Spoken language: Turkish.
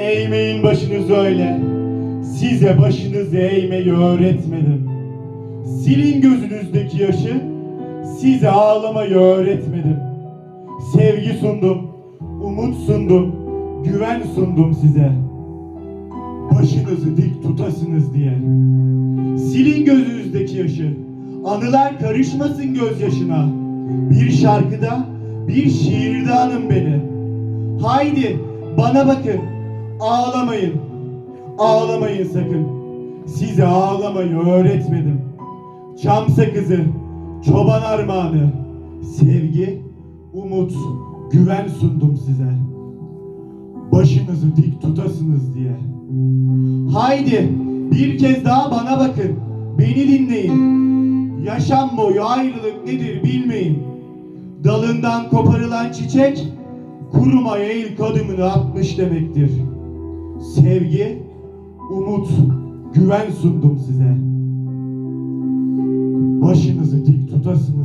Eğmeyin başınızı öyle. Size başınızı eğmeyi öğretmedim. Silin gözünüzdeki yaşı. Size ağlamayı öğretmedim. Sevgi sundum, umut sundum, güven sundum size. Başınızı dik tutasınız diye. Silin gözünüzdeki yaşı. Anılar karışmasın gözyaşına. Bir şarkıda, bir şiirde anın beni. Haydi bana bakın. Ağlamayın. Ağlamayın sakın. Size ağlamayı öğretmedim. Çam sakızı, çoban armağanı, sevgi, umut, güven sundum size. Başınızı dik tutasınız diye. Haydi bir kez daha bana bakın. Beni dinleyin. Yaşam boyu ayrılık nedir bilmeyin. Dalından koparılan çiçek kurumaya ilk adımını atmış demektir. Sevgi, umut, güven sundum size. Başınızı dik tutasınız